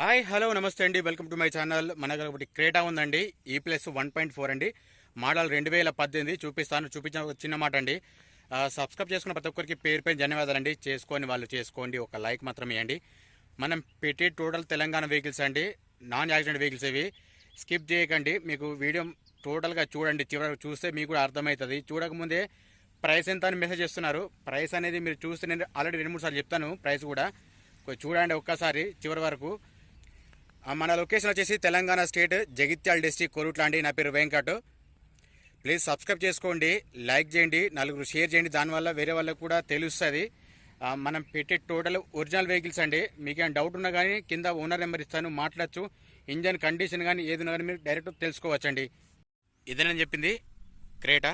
Hi hello నమస్తే అండి. Welcome to my channel. మన దగ్గర ఒకటి క్రేటా ఉందండి. E plus one point four అండి. మోడల్ రెండు వేల పద్దెనిమిది చూపిస్తాను. చూపించిన ఒక చిన్న మాట అండి. సబ్స్క్రైబ్ చేసుకున్న ప్రతి ఒక్కరికి పేరు ధన్యవాదాలు ధన్యవాదాలండి చేసుకొని వాళ్ళు చేసుకోండి. ఒక లైక్ మాత్రం ఇవ్వండి మనం పెట్టే టోటల్ తెలంగాణ వెహికల్స్ అండి. నాన్ యాక్సిడెంట్ వెహికల్స్ ఇవి. స్కిప్ చేయకండి. మీకు వీడియో టోటల్గా చూడండి. చివరికి చూస్తే మీకు కూడా అర్థమవుతుంది. చూడకముందే ప్రైస్ ఎంత అని మెసేజ్ చేస్తున్నారు. ప్రైస్ అనేది మీరు చూస్తే నేను ఆల్రెడీ రెండు మూడు సార్లు చెప్తాను. ప్రైస్ కూడా చూడండి ఒక్కసారి చివరి వరకు. మన లొకేషన్ వచ్చేసి తెలంగాణ స్టేట్ జగిత్యాల డిస్టిక్ కొరుట్లాండి. నా పేరు వెంకట్. ప్లీజ్ సబ్స్క్రైబ్ చేసుకోండి లైక్ చేయండి నలుగురు షేర్ చేయండి. దానివల్ల వేరే వాళ్ళకి కూడా తెలుస్తుంది. మనం పెట్టే టోటల్ ఒరిజినల్ వెహికల్స్ అండి. మీకు ఏమైనా డౌట్ ఉన్నా కానీ కింద ఓనర్ నెంబర్ ఇస్తాను మాట్లాడచ్చు. ఇంజన్ కండిషన్ కానీ ఏది ఉన్నా కానీ మీరు డైరెక్ట్ తెలుసుకోవచ్చండి. ఇదేనని చెప్పింది Creta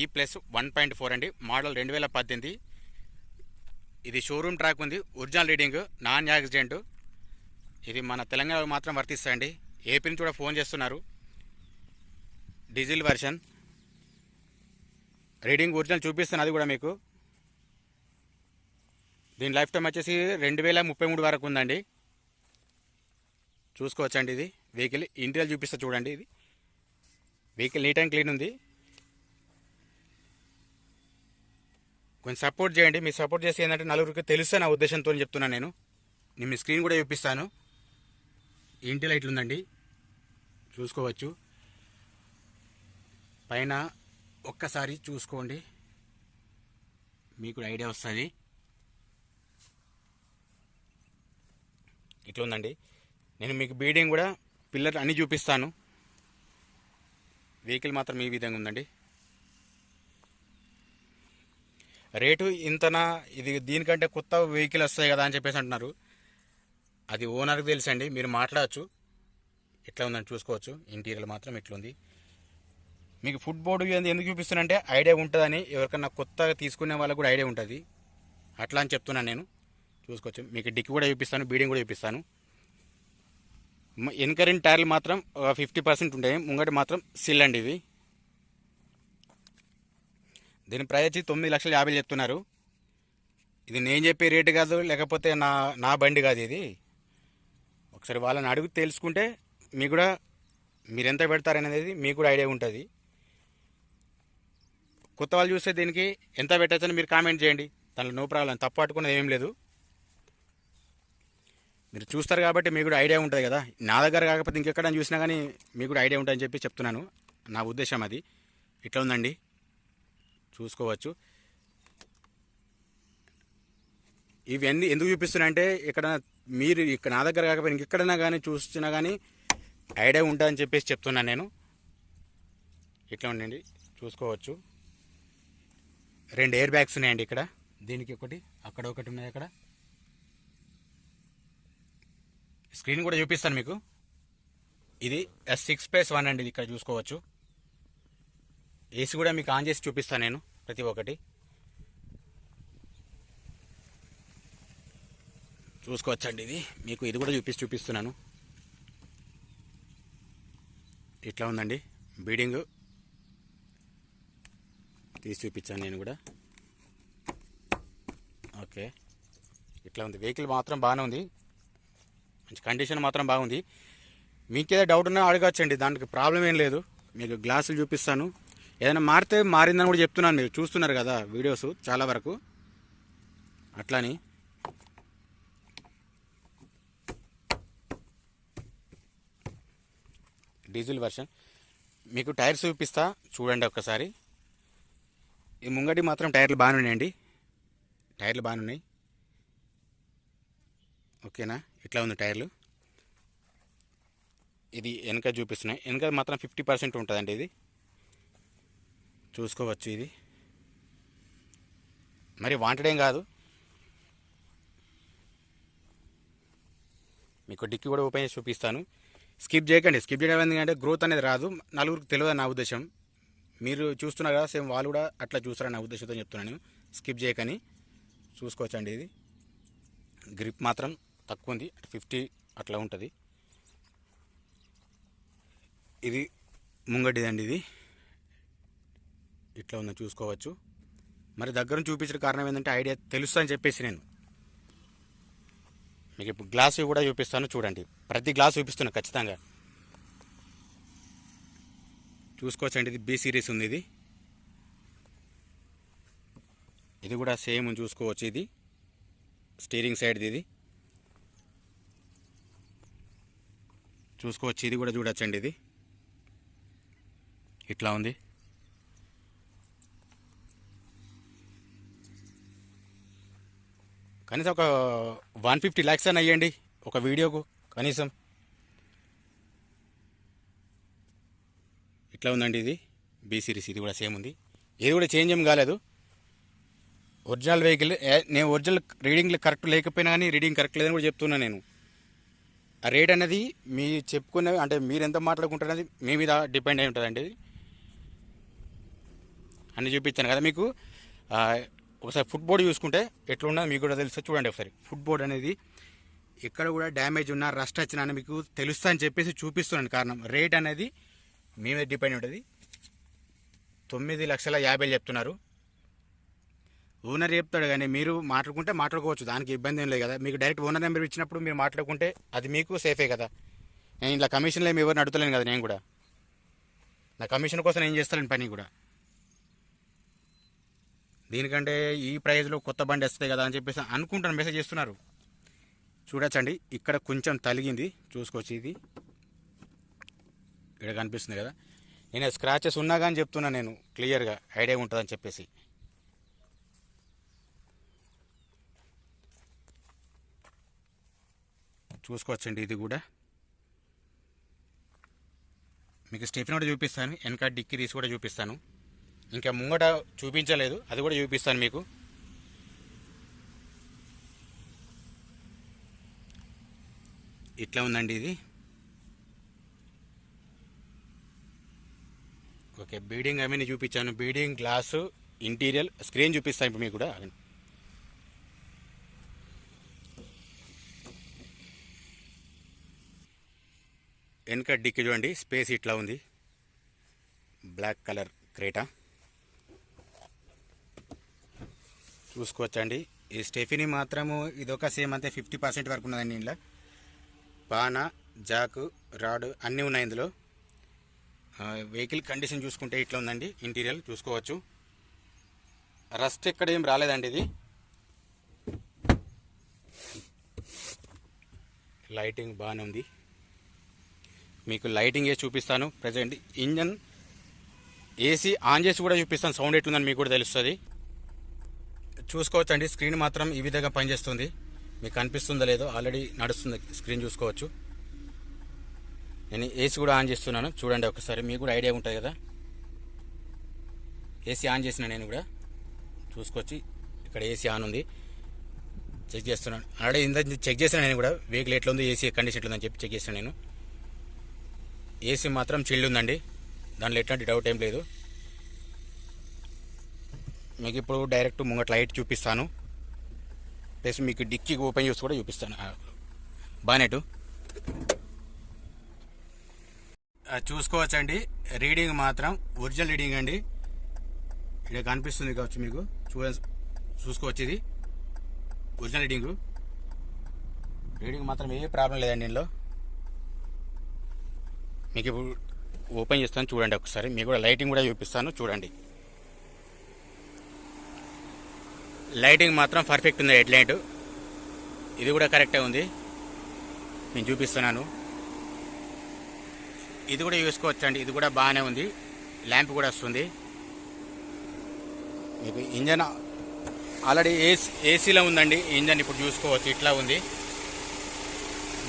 E plus one point four అండి. మోడల్ రెండు వేల పద్దెనిమిది. ఇది షోరూమ్ ట్రాక్ ఉంది ఒరిజినల్ రీడింగ్ నాన్ యాక్సిడెంట్. ఇది మన తెలంగాణలో మాత్రం వర్తిస్తాయండి ఏపీ నుంచి కూడా ఫోన్ చేస్తున్నారు. Diesel version. రీడింగ్ ఒరిజినల్ చూపిస్తాను అది కూడా మీకు. దీని లైఫ్ టైం వచ్చేసి రెండు వేల ముప్పై మూడు వరకు ఉందండి. చూసుకోవచ్చండి ఇది. వెహికల్ ఇంటీరియల్ చూపిస్తా చూడండి ఇది. వెహికల్ నీట్ అండ్ క్లీన్ ఉంది. కొంచెం సపోర్ట్ చేయండి. మీరు సపోర్ట్ చేసి ఏంటంటే నలుగురికి తెలుస్తే నా ఉద్దేశంతో చెప్తున్నాను నేను. నేను మీ స్క్రీన్ కూడా చూపిస్తాను. ఇంటి లైట్లు ఉందండి. చూసుకోవచ్చు. పైన ఒక్కసారి చూసుకోండి. మీకు ఐడియా వస్తుంది. ఇట్లా ఉందండి. నేను మీకు బీడింగ్ కూడా పిల్లర్ అన్నీ చూపిస్తాను. వెహికల్ మాత్రం ఈ విధంగా ఉందండి. రేటు ఇంతనా? ఇది దీనికంటే కొత్త వెహికల్ వస్తాయి కదా అని చెప్పేసి అంటున్నారు. అది ఓనర్కి తెలుసండి మీరు మాట్లాడచ్చు. ఎట్లా ఉందని చూసుకోవచ్చు. ఇంటీరియర్ మాత్రం ఇట్లుంది మీకు ఫుడ్ బోర్డు ఎందుకు చూపిస్తున్నానంటే ఐడియా ఉంటుందని ఎవరికన్నా కొత్తగా తీసుకునే వాళ్ళకు కూడా ఐడియా ఉంటుంది. అట్లా అని చెప్తున్నాను నేను. చూసుకోవచ్చు. మీకు డిక్కి కూడా చూపిస్తాను బీడింగ్ కూడా చూపిస్తాను. మ- టైర్లు మాత్రం ఫిఫ్టీ పర్సెంట్ ఉంటాయి. ముంగటి మాత్రం సిల్ అండి ఇవి దీని ప్రైస్ వచ్చి తొమ్మిది లక్షల యాభై చెప్తున్నారు. ఇది నేను చెప్పే రేటు కాదు లేకపోతే నా నా బండి కాదు ఇది. ఒకసారి వాళ్ళని అడుగు తెలుసుకుంటే మీకు కూడా మీరు ఎంత పెడతారనేది మీకు కూడా ఐడియా ఉంటుంది. కొత్త వాళ్ళు చూస్తే దీనికి ఎంత పెట్టచ్చని మీరు కామెంట్ చేయండి. దానిలో నో ప్రాబ్లం తప్పు పట్టుకున్నది ఏం లేదు. మీరు చూస్తారు కాబట్టి మీకు కూడా ఐడియా ఉంటుంది కదా. నా దగ్గర కాకపోతే ఇంకెక్కడ చూసినా కానీ మీకు కూడా ఐడియా ఉంటుందని చెప్పి చెప్తున్నాను. నా ఉద్దేశం అది. ఇట్లా ఉందండి. చూసుకోవచ్చు. ఇవన్నీ ఎందుకు చూపిస్తున్నా అంటే ఇక్కడ మీరు ఇక్కడ నా దగ్గర కాకపోయినా ఇంకెక్కడైనా కానీ చూస్తున్నా కానీ ఐడియా ఉంటుందని చెప్పేసి చెప్తున్నాను నేను. ఇట్లా ఉండండి చూసుకోవచ్చు. రెండు ఎయిర్ బ్యాగ్స్ ఉన్నాయండి ఇక్కడ. దీనికి ఒకటి అక్కడ ఒకటి ఉన్నాయి అక్కడ. స్క్రీన్ కూడా చూపిస్తాను మీకు. ఇది ఎస్ సిక్స్ ప్లస్ వన్ అండి ఇక్కడ చూసుకోవచ్చు. ఏసీ కూడా మీకు ఆన్ చేసి చూపిస్తాను నేను ప్రతి ఒక్కటి. చూసుకోవచ్చండి ఇది. మీకు ఇది కూడా చూపిస్తూ చూపిస్తున్నాను. ఇట్లా ఉందండి? బీడింగ్. తీసి చూపించాను నేను కూడా. ఓకే. ఇట్లా ఉంది. వెహికల్ మాత్రం బాగానే ఉంది. మంచి కండిషన్ మాత్రం బాగుంది. మీకేదో డౌట్ ఉన్నా అడగచ్చండి. దానికి ప్రాబ్లం ఏం లేదు. మీకు గ్లాసులు చూపిస్తాను. ఏదైనా మారితే మారిందని కూడా చెప్తున్నాను మీరు. చూస్తున్నారు కదా వీడియోస్ చాలా వరకు. అట్లని డీజిల్ వర్షన్. మీకు టైర్స్ చూపిస్తా చూడండి ఒక్కసారి. ఈ ముంగటి మాత్రం టైర్లు బాగానే ఉన్నాయండి. టైర్లు బాగానే ఉన్నాయి. ఓకేనా? ఇట్లా ఉంది టైర్లు. ఇది వెనక చూపిస్తున్నాయి. వెనక మాత్రం ఫిఫ్టీ పర్సెంట్ ఉంటుందండి ఇది. చూసుకోవచ్చు ఇది. మరి వాంటెడ్ ఏం కాదు. మీకు డిక్కి కూడా ఓపెన్ చేసి చూపిస్తాను. స్కిప్ చేయకండి. స్కిప్ చేయడం ఎందుకంటే గ్రోత్ అనేది రాదు. నలుగురికి తెలియదు నా ఉద్దేశం. మీరు చూస్తున్నారు కదా సేమ్ వాళ్ళు కూడా అట్లా చూస్తారని నా ఉద్దేశంతో చెప్తున్నాను స్కిప్ చేయకని చూసుకోవచ్చండి ఇది. గ్రిప్ మాత్రం తక్కువ ఉంది. ఫిఫ్టీ అట్లా ఉంటుంది. ఇది ముంగటిదండి ఇది. ఇట్లా ఉందో చూసుకోవచ్చు. మరి దగ్గర చూపించిన కారణం ఏంటంటే ఐడియా తెలుస్తా అని చెప్పేసి నేను. మీకు ఇప్పుడు గ్లాసు కూడా చూపిస్తాను చూడండి. ప్రతి గ్లాస్ చూపిస్తున్నా ఖచ్చితంగా. చూసుకోవచ్చండి ఇది బి సిరీస్ ఉంది ఇది. ఇది కూడా సేమ్ చూసుకోవచ్చు ఇది. స్టీరింగ్ సైడ్ది ఇది. చూసుకోవచ్చు ఇది కూడా చూడొచ్చండి ఇది. ఇట్లా ఉంది. కనీసం ఒక వన్ ఫిఫ్టీ ల్యాక్స్ అని అయ్యండి ఒక వీడియోకు కనీసం. ఇట్లా ఉందండి ఇది. బీ సిరీస్ ఇది కూడా సేమ్ ఉంది. ఇది కూడా చేంజ్ ఏం కాలేదు. ఒరిజినల్ వెహికల్ నేను ఒరిజినల్ రీడింగ్ కరెక్ట్ లేకపోయినా కానీ రీడింగ్ కరెక్ట్ లేదని కూడా చెప్తున్నా నేను. ఆ రేట్ అనేది మీ చెప్పుకునే అంటే మీరు ఎంత మాట్లాడుకుంటున్నది మీ మీద డిపెండ్ అయి ఉంటుందండి. అన్ని చూపించాను కదా మీకు. ఒకసారి ఫుట్ బోర్డ్ చూసుకుంటే ఎట్లా ఉన్నా మీకు కూడా తెలుస్తుంది చూడండి ఒకసారి. ఫుట్ బోర్డ్ అనేది ఎక్కడ కూడా డ్యామేజ్ ఉన్నా రస్ట్ వచ్చినా అని మీకు తెలుస్తా అని చెప్పేసి చూపిస్తున్నాను కారణం. రేట్ అనేది మీ మీద డిపెండ్ ఉంటుంది. తొమ్మిది లక్షల యాభై చెప్తున్నారు. ఓనర్ చెప్తాడు కానీ మీరు మాట్లాడుకుంటే మాట్లాడుకోవచ్చు. దానికి ఇబ్బంది ఏం లేదు కదా. మీకు డైరెక్ట్ ఓనర్ నెంబర్ ఇచ్చినప్పుడు మీరు మాట్లాడుకుంటే అది మీకు సేఫే కదా. నేను ఇలా కమిషన్లో ఏమి ఎవరిని అడుగుతలేను కదా నేను కూడా. నా కమిషన్ కోసం ఏం చేస్తాను పని కూడా. దీనికంటే ఈ ప్రైజ్లో కొత్త బండి వస్తుంది కదా అని చెప్పేసి అనుకుంటాను మెసేజ్ చేస్తున్నారు. చూడొచ్చండి ఇక్కడ కొంచెం తలిగింది చూసుకోవచ్చు ఇది. ఇక్కడ కనిపిస్తుంది కదా. నేను స్క్రాచెస్ ఉన్నా కానీ చెప్తున్నా నేను క్లియర్గా ఐడియా ఉంటుందని చెప్పేసి. చూసుకోవచ్చండి ఇది కూడా. మీకు స్టెఫిన్ కూడా చూపిస్తాను వెనక డిక్కీ తీసి కూడా చూపిస్తాను. ఇంకా ముంగట చూపించలేదు. అది కూడా చూపిస్తాను మీకు. ఇట్లా ఉందండి ఇది. ఓకే బీడింగ్ అవన్నీ చూపించాను. బీడింగ్ గ్లాసు ఇంటీరియర్ స్క్రీన్ చూపిస్తాను ఇప్పుడు మీకు కూడా. ఆగండి. వెనక డిక్కి చూడండి. స్పేస్ ఇట్లా ఉంది. Black colour Creta. చూసుకోవచ్చండి. ఈ స్టెఫినీ మాత్రము ఇదొక సేమ్ అంతే ఫిఫ్టీ పర్సెంట్ వరకు ఉన్నదండి ఇంట్లో పాన జాకు రాడ్ అన్నీ ఉన్నాయి ఇందులో. వెహికల్ కండిషన్ చూసుకుంటే ఇట్లా ఉందండి. ఇంటీరియర్ చూసుకోవచ్చు. రస్ట్ ఎక్కడ ఏం రాలేదండి ఇది. లైటింగ్ బాగానే ఉంది. మీకు లైటింగ్ వేసి చూపిస్తాను. ప్రజెంట్ ఇంజన్ ఏసీ ఆన్ చేసి కూడా చూపిస్తాను. సౌండ్ ఎట్లుందని మీకు కూడా తెలుస్తుంది. చూసుకోవచ్చండి. స్క్రీన్ మాత్రం ఈ విధంగా పనిచేస్తుంది. మీకు కనిపిస్తుందో లేదో ఆల్రెడీ నడుస్తుంది స్క్రీన్ చూసుకోవచ్చు. నేను ఏసీ కూడా ఆన్ చేస్తున్నాను. చూడండి ఒకసారి మీకు కూడా ఐడియా ఉంటుంది కదా? ఏసీ ఆన్ చేసిన నేను కూడా చూసుకొచ్చి ఇక్కడ ఏసీ ఆన్ ఉంది. చెక్ చేస్తున్నాను. ఆల్రెడీ ఇంత చెక్ చేసిన నేను కూడా. వెహికల్ ఎట్లా ఉంది ఏసీ కండిషన్ ఎట్లా ఉందని చెప్పి చెక్ చేసిన నేను. ఏసీ మాత్రం చిల్డ్ ఉందండి. దాంట్లో ఎట్లాంటి డౌట్ ఏం లేదు. మీకు ఇప్పుడు డైరెక్ట్ ముంగట లైట్ చూపిస్తాను. ప్లస్ మీకు డిక్కీ ఓపెన్ చేసి కూడా చూపిస్తాను. బానెట్ చూసుకోవచ్చండి. రీడింగ్ మాత్రం ఒరిజినల్ రీడింగ్ అండి. ఇక్కడ కనిపిస్తుంది కావచ్చు మీకు. చూ చూసుకోవచ్చు ఇది. ఒరిజినల్ రీడింగ్ రీడింగ్ మాత్రం ఏ ప్రాబ్లం లేదండి ఇందులో. మీకు ఇప్పుడు ఓపెన్ చేస్తాను చూడండి ఒకసారి. మీకు కూడా లైటింగ్ కూడా చూపిస్తాను. చూడండి. లైటింగ్ మాత్రం పర్ఫెక్ట్ ఉంది హెడ్ లైట్. ఇది కూడా కరెక్టే ఉంది. నేను చూపిస్తున్నాను. ఇది కూడా చూసుకోవచ్చండి ఇది కూడా బాగానే ఉంది. ల్యాంప్ కూడా వస్తుంది. మీకు ఇంజన్ ఆల్రెడీ ఏసీ ఏసీలో ఉందండి. ఇంజన్ ఇప్పుడు చూసుకోవచ్చు. ఇట్లా ఉంది.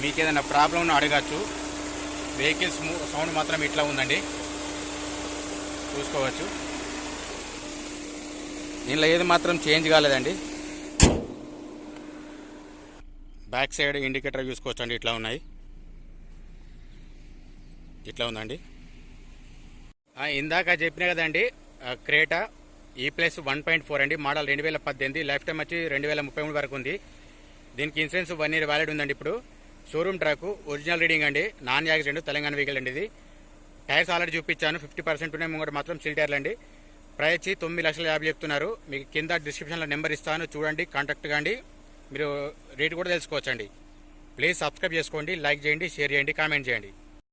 మీకు ఏదైనా ప్రాబ్లం అడగచ్చు. వెహికల్స్ సౌండ్ మాత్రం ఇట్లా ఉందండి. చూసుకోవచ్చు. దీనిలో ఏది మాత్రం చేంజ్ కాలేదండి. బ్యాక్ సైడ్ ఇండికేటర్ చూసుకోవచ్చు అండి ఇట్లా ఉన్నాయి. ఇట్లా ఉందండి. ఇందాక చెప్పిన కదండి Creta E plus one point four అండి మోడల్ రెండు వేల పద్దెనిమిది లైఫ్ టైం వచ్చి రెండు వేల ముప్పై మూడు వరకు ఉంది. దీనికి ఇన్సూరెన్స్ వన్ ఇయర్ వ్యాలిడ్ ఉందండి ఇప్పుడు. షోరూమ్ ట్రాక్ ఒరిజినల్ రీడింగ్ అండి నాన్ యాక్సిడెంట్ తెలంగాణ వెహికల్ అండి ఇది. టైర్స్ ఆల్రెడీ చూపించాను ఫిఫ్టీ పర్సెంట్ ఉన్నాయి ముంగట మాత్రం సిల్ టైర్లు అండి. ప్రైస్ తొమ్మిది లక్షల యాభై చెప్తున్నారు. మీకు కింద డిస్క్రిప్షన్లో నెంబర్ ఇస్తాను. చూడండి కాంటాక్ట్ కాండి. మీరు రేట్ కూడా తెలుసుకోవచ్చండి. ప్లీజ్ సబ్స్క్రైబ్ చేసుకోండి లైక్ చేయండి షేర్ చేయండి కామెంట్ చేయండి.